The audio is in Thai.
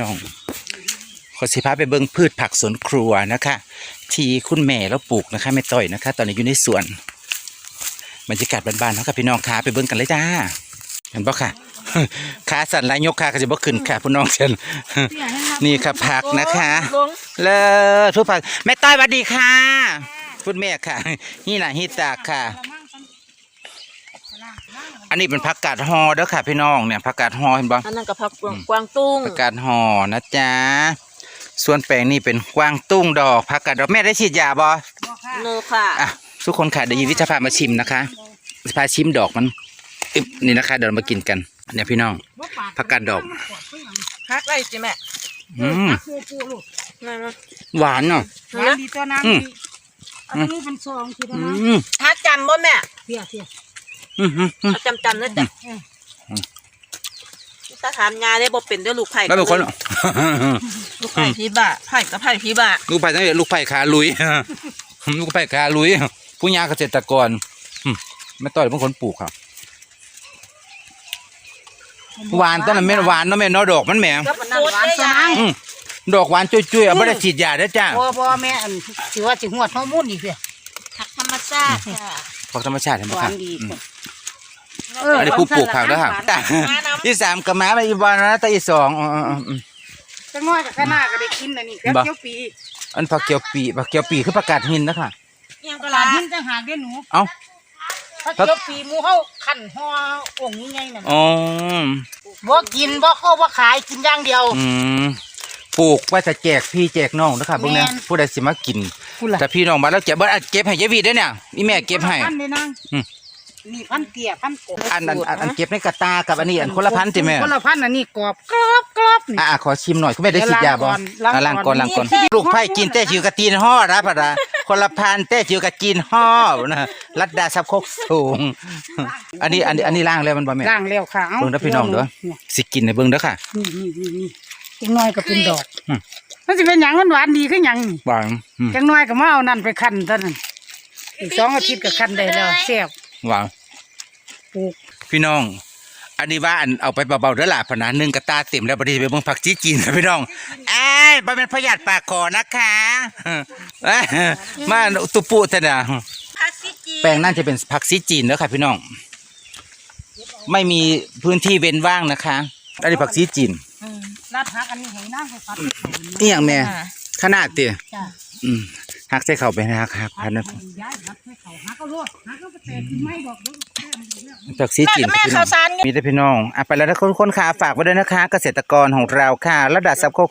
น้องขอสิพาไปเบิ่งพืชผักสวนครัวนะคะ ที่คุณแม่แล้วปลูกนะคะแม่ต้อยนะคะ ตอนนี้อยู่ในสวนบรรยากาศบ้านๆเนาะค่ะพี่น้องคะไปเบิ่งกันเลยจ้าเห็นปะค่ะขาสั่นลายยกขาก็จะบ่ขึ้นค่ะพี่น้องเชนนี่ค่ะผักนะคะเลอทุกผักแม่ต้อยสวัสดีค่ะ คุณแม่ค่ะนี่น่ะฮิตาค่ะ นนี้เป็นผักกาดฮอเด้อค่ะพี่น้องเนี่ยผักกาดฮอเห็นบ่อันนั้นกับผักกวางตุ้งผักกาดฮอนะจ๊ะส่วนแปลงนี่เป็นกวางตุ้งดอกผักกาดดอกแม่ได้ฉีดยาบ่เนอค่ะอะทุกคนค่ะเดี๋ยวยีวิทย์จะพามาชิมนะคะจะพาชิมดอกมันอึ๊บนี่นะคะเดี๋ยวเรามากินกันเนี่ยพี่น้องผักกาดดอกฮักได้จิแม่อืมปูปูลูกนั่นนะหวานเนาะหวานดีตัวน้ำอืมดีอันนี้เป็นซองคืออืนะมฮักจำบ่แม่เพียเพียอืมอืมอืม เอาจำจำนั่นจ้ะถ้าถามยาได้บ่เป็นเด้วยลูกไผ่แล้วเป็นคนลูกไผ่พี่บ้าไผ่กับไผ่พี่บ้าลูกไผ่ตั้งแต่ลูกไผ่ขาลุยลูกไผ่ขาลุยผู้ยาเกษตรกรอืมไม่ต้อยเป็นคนปลูกครับหวานต้นนั้นแม่นหวานเนาะแม่เนาะดอกมันแหมก็ปูดได้ยายอืมดอกหวานจุยๆเอาไม่ได้ฉีดยาเด้อจ้าพ่อพ่อแม่อันสิว่าสิหวดฮอร์โมนอีกเพียผักธรรมชาติค่ะ ผักธรรมชาติเห็นไหมหวาครับนดีอืม เอออันนี้ผู้ปลูกผักเด้อค่ะหวานมาน้ที่สามกับม้าไปอีกวันนะแต่อีกสองอ๋ออ๋ออ๋ออืม จังน้อยกับข้างหน้าก็ได้กินอันนี้ครับบ่เกี๊ยวปีอันผักเกียวปีผักเกียวปีคือผักกาดหินนะคะำยังตก็ลาลาดหินจังหากเด้อหนูเอ้าถ้าเกี๊ยวปีหมูเฮาคั่นห่อองค์นี้ไงน่ะอ๋อบ่กินบ่เข้าบ่ขายกินอย่างเดียว อืม ปลูกไว้จะแจกพี่แจกน้องนะคะพวกเนี้ยแม่น ผู้ใดสิมากินพูดล่ะถ้าพี่น้องมาแล้วเก็บเบิดอะเก็บให้ยายวีด้วยเนี่ยอีแม่เก็บให้ พันเลยนางอืม นี่พันเตี้ยพันกบอันอันอันอันเก็บในกระตากับอันนี้อันคนละพันจิแม่คนละพันอันนี้กรอบกรอบกรอบนี่ อะอะขอชิมหน่อยคุณแม่ได้ฉีดยาบ่เดี๋ยวล้างก่อนอะล้างก่อนล้างก่อนล้างก่อนลูกไผ่กินแต่ชิวกะตีนห่อรับพะดาคนละพันแต่ชิวกะกินห่อนะรัดดาซับโคกสูง อันนี้อันนี้อันนี้ล้างแล้วมันบ่แม่ล้างแล้วค่ะเอาเบิ่งเด้อพี่น้องเด้อนี่สิกินในเบิ่งเด้อค่ะ นี่นี่นี่นี่ จังน้อยก็เป็นดอกอืม มันสิเป็นหยังมันหวานดีคือหยังนี่หวานอืมจังน้อยก็มาเอานั่นไปคั้นเท่านั้นอีกสองอาทิตย์ก็คั้นได้แล้วแซ่บหวานปลูก พี่น้อง อันนี้ว่าอันเอาไปเบาๆเด้อล่ะพะนะหนึ่งกระตาเต็มแล้วบ่ได้ไปเบิ่งผักจีจีนค่ะพี่น้องเอ้ยบ่แม่นพยาธิปากคอนะคะเอ้ยมาตุปุแต่น่ะ ผักซิจีแปลงนั่นจะเป็นผักซีจีนแล้วค่ะพี่น้อง ไม่มีพื้นที่เว้นว่างนะคะอันนี้ผักซีจีน ลาดหักอันนี้ให้นางเขาพัดนี่อย่างแม่ขนาดเตี้ยจ้ะอืมหักใส่เข่าไปนะหักหักพันนะย้ายหักให้เขาหักก็รวดหักก็ไปแตกกินไม้ดอกเด้อแซ่บดีแล้วผักซีแม่จีนกับแม่พี่น้ข้าอวงสารไงมีแต่พี่น้องอะไปแล้วนะคนคนขาฝากไว้ด้วยนะคะ เกษตรกรของเราค่ะระดับซับโคก